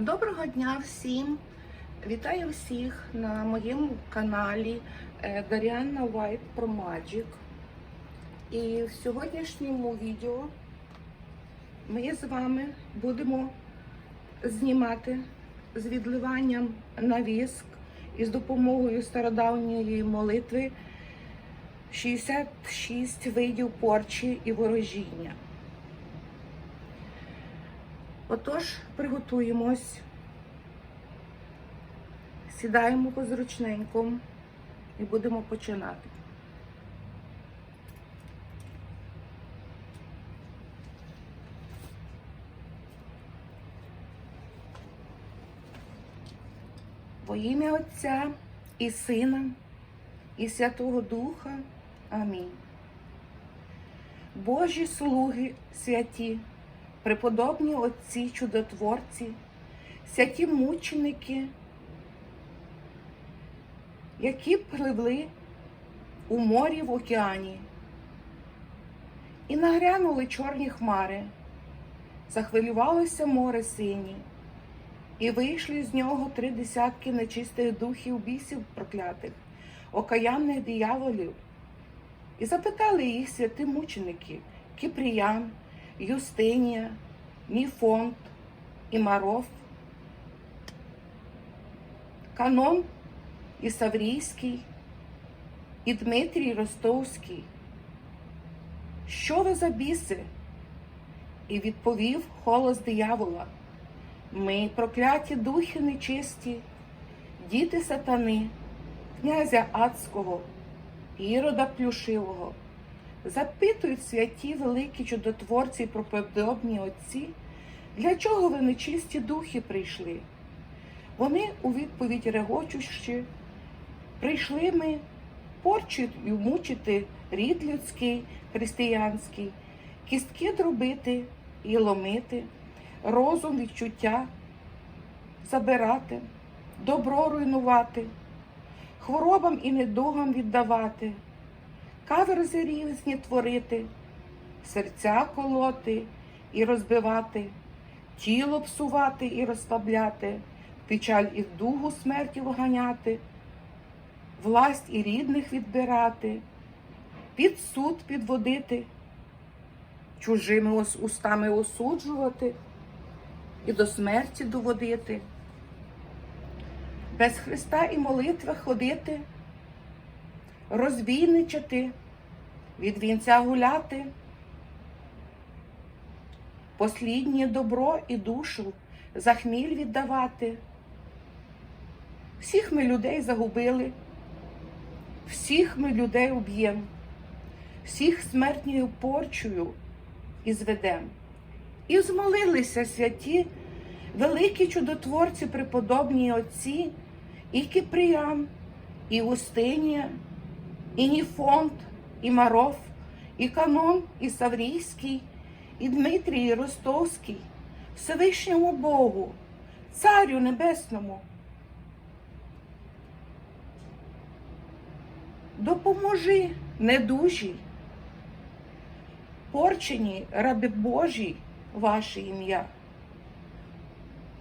Доброго дня всім! Вітаю всіх на моєму каналі е, Даріана White про Magic. І в сьогоднішньому відео ми з вами будемо знімати з відливанням на віск із допомогою стародавньої молитви 66 видів порчі і ворожіння. Отож, приготуємось, сідаємо позручненько і будемо починати. Во ім'я Отця і Сина, і Святого Духа. Амінь. Божі слуги святі преподобні отці чудотворці, святі мученики, які пливли у морі в океані, і нагрянули чорні хмари, захвилювалося море сині, і вийшли з нього три десятки нечистих духів бісів проклятих, окаянних дияволів, і запитали їх святі мученики, Кіпріян, Юстинія, Міфонт Маров, Канон і Саврійський, і Дмитрій Ростовський. Що ви за біси? І відповів голос диявола. Ми прокляті духи нечисті, діти сатани, князя Адського, Ірода Плюшивого. Запитують святі великі чудотворці і проподобні отці, для чого ви нечисті духи прийшли? Вони у відповідь регочущі, прийшли ми порчити і мучити рід людський, християнський, кістки дробити і ломити, розум відчуття забирати, добро руйнувати, хворобам і недугам віддавати каверзи різні творити, серця колоти і розбивати, тіло псувати і розслабляти, печаль і дугу смерті вганяти, власть і рідних відбирати, під суд підводити, чужими устами осуджувати і до смерті доводити, без Христа і молитви ходити розбійничати, від вінця гуляти, посліднє добро і душу за хміль віддавати. Всіх ми людей загубили, всіх ми людей уб'єм, всіх смертною порчою і зведем. І змолилися святі, великі чудотворці, преподобні отці, і Кипріян, і Устинія, і Ніфонт, і Маров, і Канон, і Саврійський, і Дмитрій Ростовський, Всевишньому Богу, Царю Небесному. Допоможи недужій, порчені раби Божій ваше ім'я.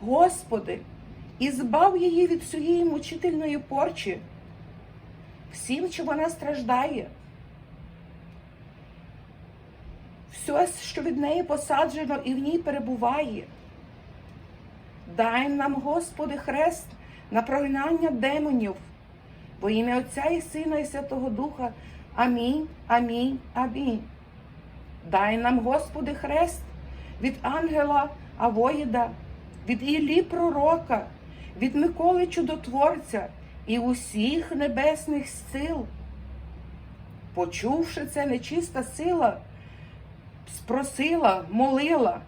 Господи, і збав її від всієї мучительної порчі всім, що вона страждає. Все, що від неї посаджено і в ній перебуває. Дай нам, Господи, хрест на прогнання демонів, во ім'я Отця і Сина, і Святого Духа. Амінь, амінь, амінь. Дай нам, Господи, хрест від ангела Авоїда, від Іллі Пророка, від Миколи Чудотворця і усіх небесних сил. Почувши це, нечиста сила, спросила, молила,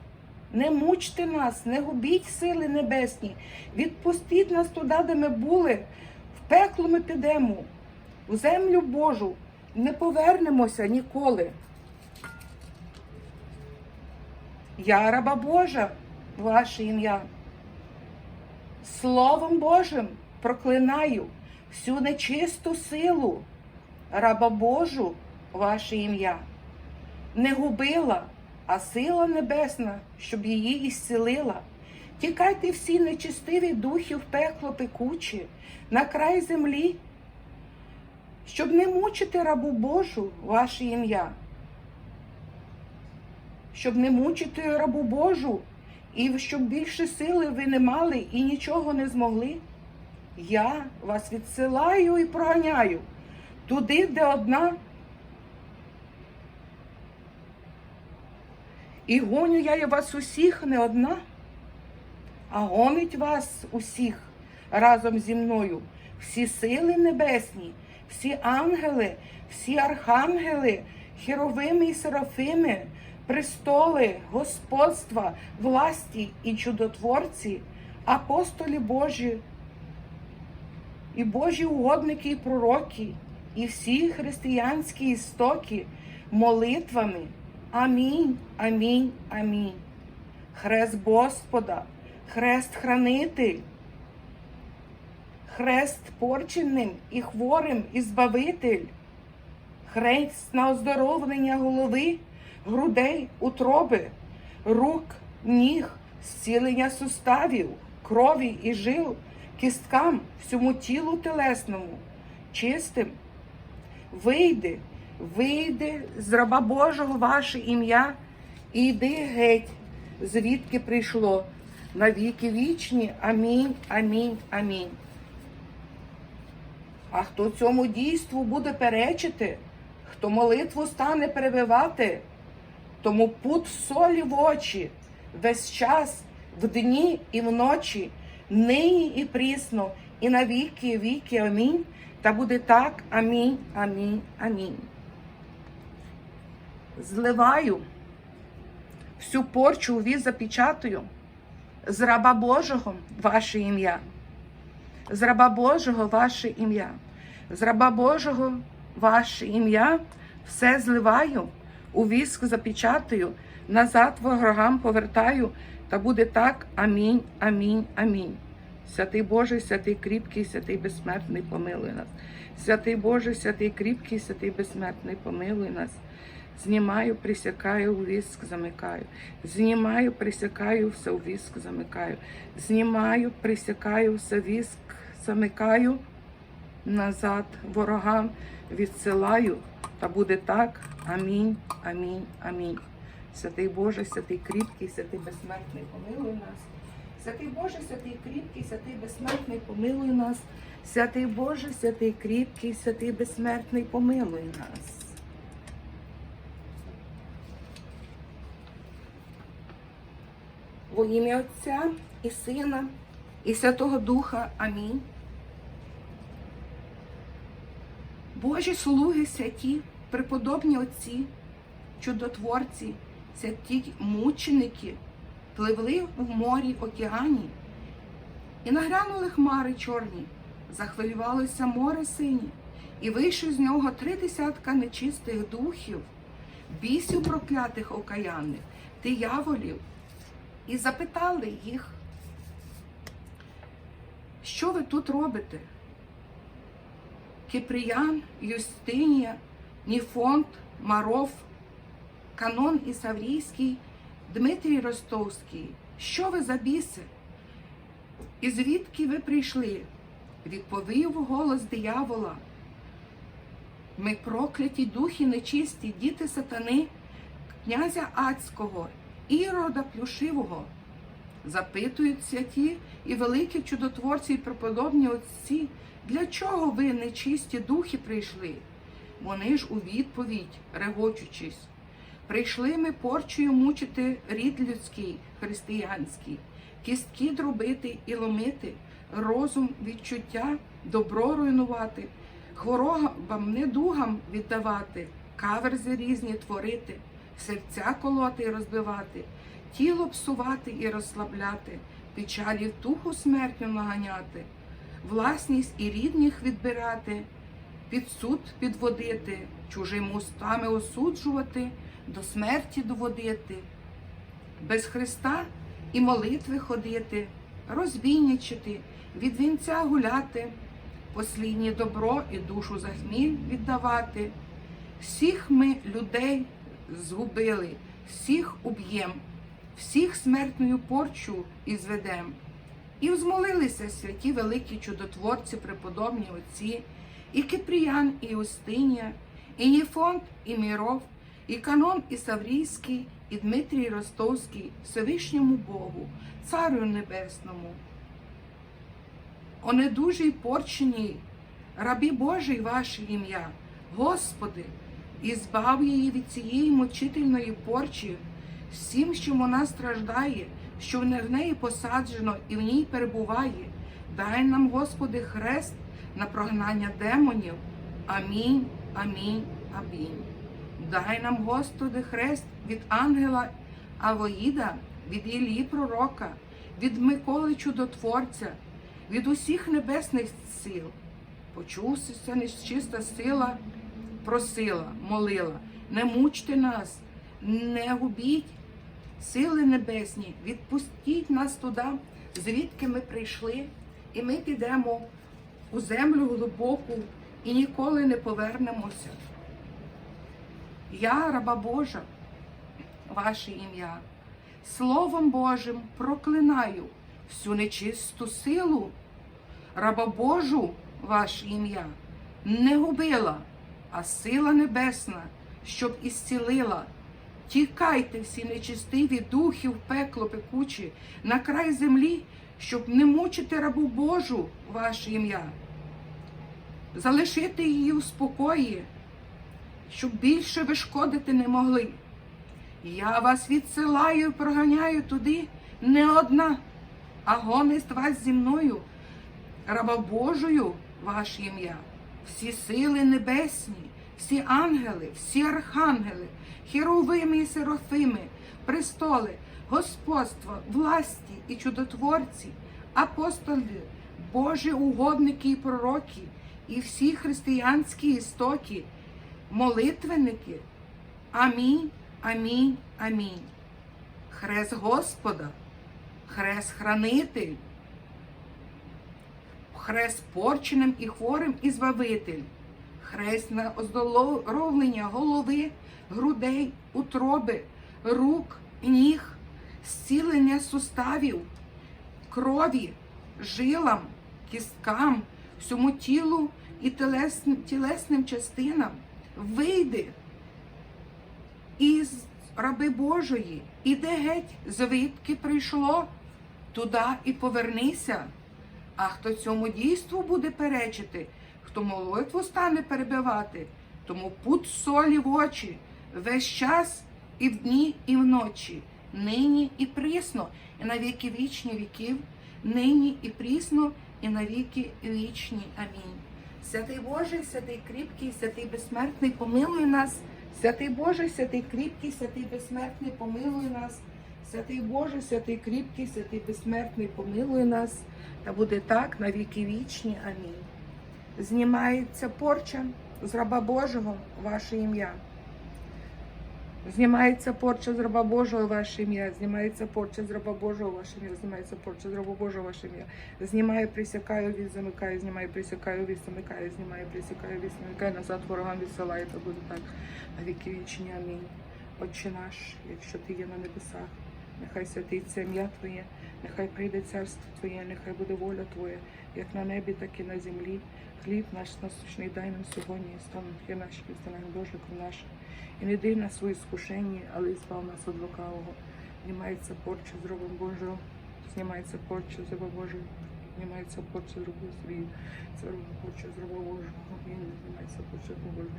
не мучте нас, не губіть сили небесні, відпустіть нас туди, де ми були, в пекло ми підемо, в землю Божу, не повернемося ніколи. Я раба Божа, ваше ім'я. Словом Божим проклинаю всю нечисту силу, раба Божу, ваше ім'я. Не губила, а сила небесна, щоб її ісцілила, Тікайте всі нечистиві духи в пекло пекучі, на край землі, щоб не мучити рабу Божу ваше ім'я, щоб не мучити рабу Божу, і щоб більше сили ви не мали і нічого не змогли. Я вас відсилаю і проганяю туди, де одна. І гоню я вас усіх не одна, а гонить вас усіх разом зі мною всі сили небесні, всі ангели, всі архангели, херовими і серафими, престоли, господства, власті і чудотворці, апостолі Божі, і Божі угодники і пророки, і всі християнські істоки молитвами. Амінь, амінь, амінь. Хрест Господа, хрест хранитель, хрест порченим і хворим і збавитель, хрест на оздоровлення голови, грудей, утроби, рук, ніг, зцілення суставів, крові і жил, кісткам, всьому тілу телесному, чистим. Вийди, вийди з раба Божого ваше ім'я і йди геть, звідки прийшло, на віки вічні. Амінь, амінь, амінь. А хто цьому дійству буде перечити, хто молитву стане перебивати, тому пут солі в очі весь час, в дні і вночі, нині і прісно, і на віки віки. Амінь. Та буде так. Амінь, амінь, амінь. Зливаю всю порчу у віз запечатую з раба Божого ваше ім'я. З раба Божого ваше ім'я. З раба Божого ваше ім'я все зливаю, у віск запечатую, назад ворогам повертаю, та буде так. Амінь, амінь, амінь. Святий Божий, святий кріпкий, святий безсмертний, помилуй нас. Святий Божий, святий кріпкий, святий безсмертний, помилуй нас. Знімаю, присякаю, у віск замикаю. Знімаю, присякаю, все у віск замикаю. Знімаю, присякаю, все віск замикаю. Назад ворогам відсилаю. Та буде так. Амінь, амінь, амінь. Святий Боже, святий кріпкий, святий безсмертний, помилуй нас. Святий Боже, святий кріпкий, святий безсмертний, помилуй нас. Святий Боже, святий кріпкий, святий безсмертний, помилуй нас. Во ім'я Отця і Сина, і Святого Духа. Амінь. Божі слуги святі, преподобні отці, чудотворці, святі мученики, пливли в морі океані, і нагрянули хмари чорні, захвилювалося море сині, і вийшов з нього три десятка нечистих духів, бісів проклятих окаянних, дияволів, і запитали їх, що ви тут робите? Кипріян, Юстинія, Ніфонт, Маров, Канон Ісаврійський, Дмитрій Ростовський. Що ви за біси? І звідки ви прийшли? Відповів голос диявола. Ми прокляті духи нечисті, діти сатани, князя Ацького, Ірода Плюшивого. Запитують святі і великі чудотворці і преподобні отці, для чого ви, нечисті духи, прийшли? Вони ж у відповідь, регочучись, прийшли ми порчою мучити рід людський, християнський, кістки дробити і ломити, розум, відчуття, добро руйнувати, хворобам, недугам віддавати, каверзи різні творити, серця колоти і розбивати, тіло псувати і розслабляти, печалі втуху смертю наганяти, власність і рідних відбирати, під суд підводити, чужими устами осуджувати, до смерті доводити, без Христа і молитви ходити, розбійничати, від вінця гуляти, посліднє добро і душу за хміль віддавати. Всіх ми людей згубили, всіх уб'єм, всіх смертною порчу і зведем. І взмолилися святі великі чудотворці, преподобні отці, і Кипріян, і Устинія, і Ніфонт, і Міров, і Канон, і і Дмитрій Ростовський, Всевишньому Богу, Царю Небесному. О недужій порченій, рабі Божий ваше ім'я, Господи, і збав її від цієї мучительної порчі, всім, що вона страждає, що в неї посаджено і в ній перебуває. Дай нам, Господи, хрест на прогнання демонів. Амінь, амінь, амінь. Дай нам, Господи, хрест від ангела Авоїда, від Ілії Пророка, від Миколи Чудотворця, від усіх небесних сил. Почувся нечиста сила, просила, молила, не мучте нас, не губіть сили небесні, відпустіть нас туди, звідки ми прийшли, і ми підемо у землю глибоку і ніколи не повернемося. Я, раба Божа, ваше ім'я, Словом Божим проклинаю всю нечисту силу, раба Божу, ваше ім'я, не губила, а сила небесна, щоб ісцілила. Тікайте всі нечистиві духи в пекло пекучі, на край землі, щоб не мучити рабу Божу, ваше ім'я, залишити її у спокої, щоб більше ви шкодити не могли. Я вас відсилаю і проганяю туди не одна, а гонесть вас зі мною, раба Божою, ваше ім'я, всі сили небесні, всі ангели, всі архангели, хіровими і серафими, престоли, господства, власті і чудотворці, апостоли, Божі угодники і пророки, і всі християнські істоки, молитвенники. Амінь, амінь, амінь. Хрест Господа, хрест хранитель, хрест порченим і хворим і збавитель, хрест на оздоровлення голови, грудей, утроби, рук, ніг, зцілення суставів, крові, жилам, кісткам, всьому тілу і тілесним, частинам. Вийди із раби Божої, іде геть, звідки прийшло, туди і повернися. А хто цьому дійству буде перечити, хто молитву стане перебивати, тому пут солі в очі весь час і вдні, і вночі, нині і прісно, і на віки вічні віків, нині і прісно, і на віки вічні. Амінь. Святий Божий, святий кріпкий, святий безсмертний, помилуй нас. Святий Божий, святий кріпкий, святий безсмертний, помилуй нас. Святий Боже, святий кріпкий, святий безсмертний, помилуй нас. Та буде так на віки вічні. Амінь. Знімається порча з раба Божого, ваше ім'я. Знімається порча з раба Божого ваше ім'я, знімається порча з раба Божого ваше ім'я, знімається порча з раба Божого ваше ім'я. Знімаю, присякаю, від замикаю, знімаю, присякаю, від замикаю, знімаю, присякаю, від замикаю, назад ворогам відсилаю, то буде так на віки вічні. Амінь. Отче наш, якщо ти є на небесах, нехай святиться ім'я Твоє, нехай прийде царство Твоє, нехай буде воля Твоя, як на небі, так і на землі. Хліб наш насущний дай нам сьогодні, і стан є наші підстанах Божих наш. І не дай нас свої скушення, але і збав нас від лукавого. Знімається порча з робом Божого, знімається порча з роба Божого, знімається порча з роба свій, це роба порча з роба Божого, Амінь. знімається порча з роба Божого.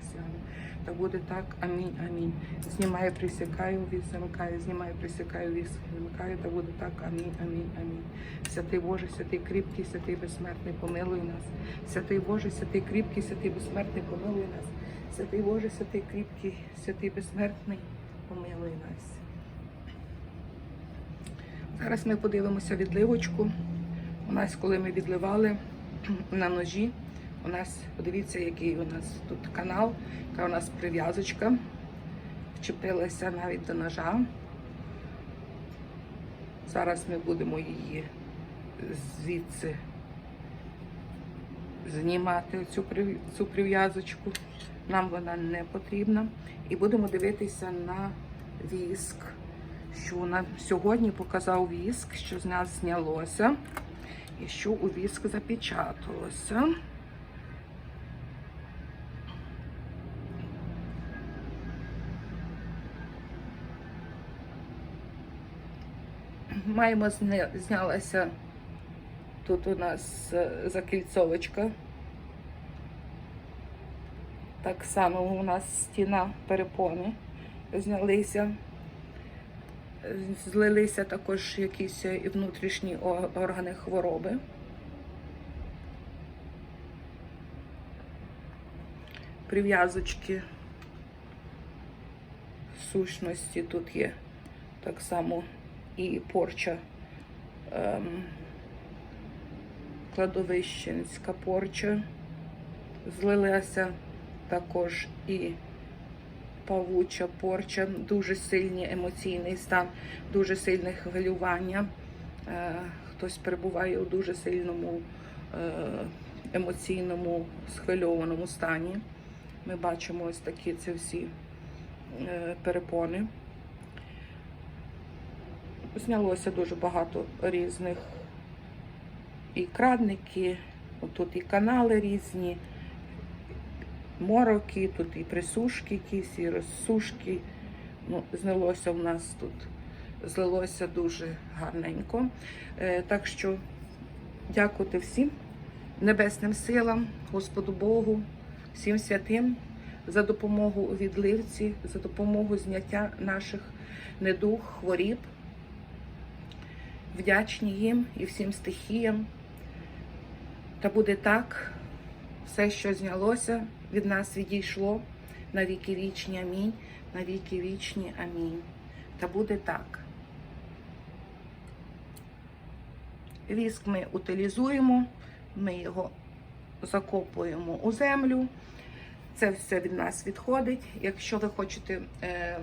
Та буде так, амінь, амінь. Знімаю, присякаю, від замикаю, знімаю, присякаю, від замикаю, та буде так, амінь, амінь, амінь. Святий Боже, святий кріпкий, святий безсмертний, помилуй нас. Святий Боже, святий кріпкий, святий безсмертний, помилуй нас. Святий Боже, святий кріпкий, святий безсмертний, помилуй нас. Зараз ми подивимося відливочку. У нас, коли ми відливали на ножі, у нас, подивіться, який у нас тут канал, яка у нас прив'язочка. Вчепилася навіть до ножа. Зараз ми будемо її звідси знімати цю, прив- прив'язочку. Нам вона не потрібна. І будемо дивитися на віск, що на сьогодні показав віск, що з нас знялося, і що у віск запечаталося. Маємо зня- знялася тут у нас е, закільцовочка. Так само у нас стіна перепони знялися. Злилися також якісь і внутрішні органи хвороби. Прив'язочки сущності тут є так само і порча. Ем, кладовищенська порча. Злилася також і павуча порча, дуже сильний емоційний стан, дуже сильне хвилювання. Е, Хтось перебуває у дуже сильному е, емоційному схвильованому стані. Ми бачимо ось такі ці всі е, перепони. Знялося дуже багато різних і крадники, тут і канали різні, мороки, тут і присушки якісь, і розсушки. Ну, знялося в нас тут, злилося дуже гарненько. Е, так що дякувати всім небесним силам, Господу Богу, всім святим за допомогу у відливці, за допомогу зняття наших недуг, хворіб. Вдячні їм і всім стихіям. Та буде так, все, що знялося, від нас відійшло на віки вічні. Амінь. На віки вічні. Амінь. Та буде так. Віск ми утилізуємо, ми його закопуємо у землю. Це все від нас відходить. Якщо ви хочете е,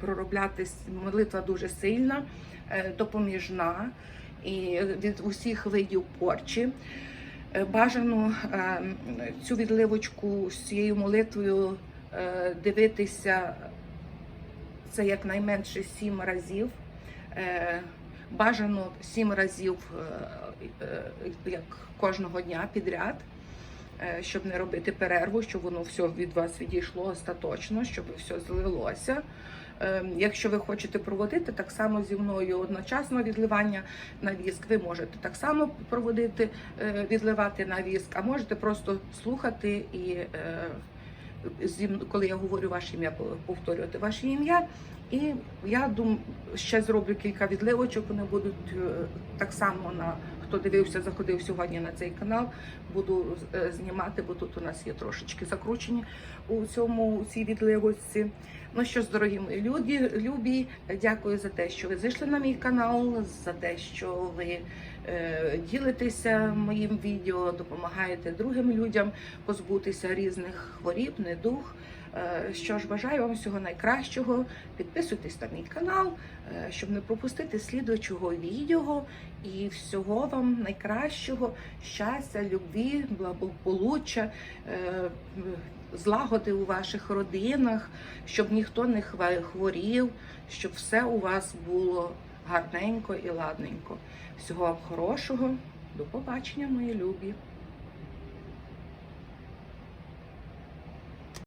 проробляти молитва дуже сильна, е, допоміжна і від усіх видів порчі. Е, Бажано е, цю відливочку з цією молитвою е, дивитися це якнайменше сім разів. Бажано сім разів як кожного дня підряд, щоб не робити перерву, щоб воно все від вас відійшло остаточно, щоб все злилося. Е, Якщо ви хочете проводити так само зі мною одночасно відливання на віск, ви можете так само проводити, е, відливати на віск, а можете просто слухати і е, коли я говорю ваше ім'я, повторювати ваше ім'я. І я думаю, ще зроблю кілька відливочок. Вони будуть е, так само на хто дивився, заходив сьогодні на цей канал. Буду е, знімати, бо тут у нас є трошечки закручені у цьому у цій відливочці. Ну що ж, дорогі мої люди, любі, дякую за те, що ви зайшли на мій канал, за те, що ви е, ділитеся моїм відео, допомагаєте другим людям позбутися різних хворіб, недуг. Е, Що ж, бажаю вам всього найкращого. Підписуйтесь на мій канал, е, щоб не пропустити слідуючого відео. І всього вам найкращого, щастя, любві, благополуччя, е, злагоди у ваших родинах, щоб ніхто не хворів, щоб все у вас було гарненько і ладненько. Всього вам хорошого. До побачення, мої любі.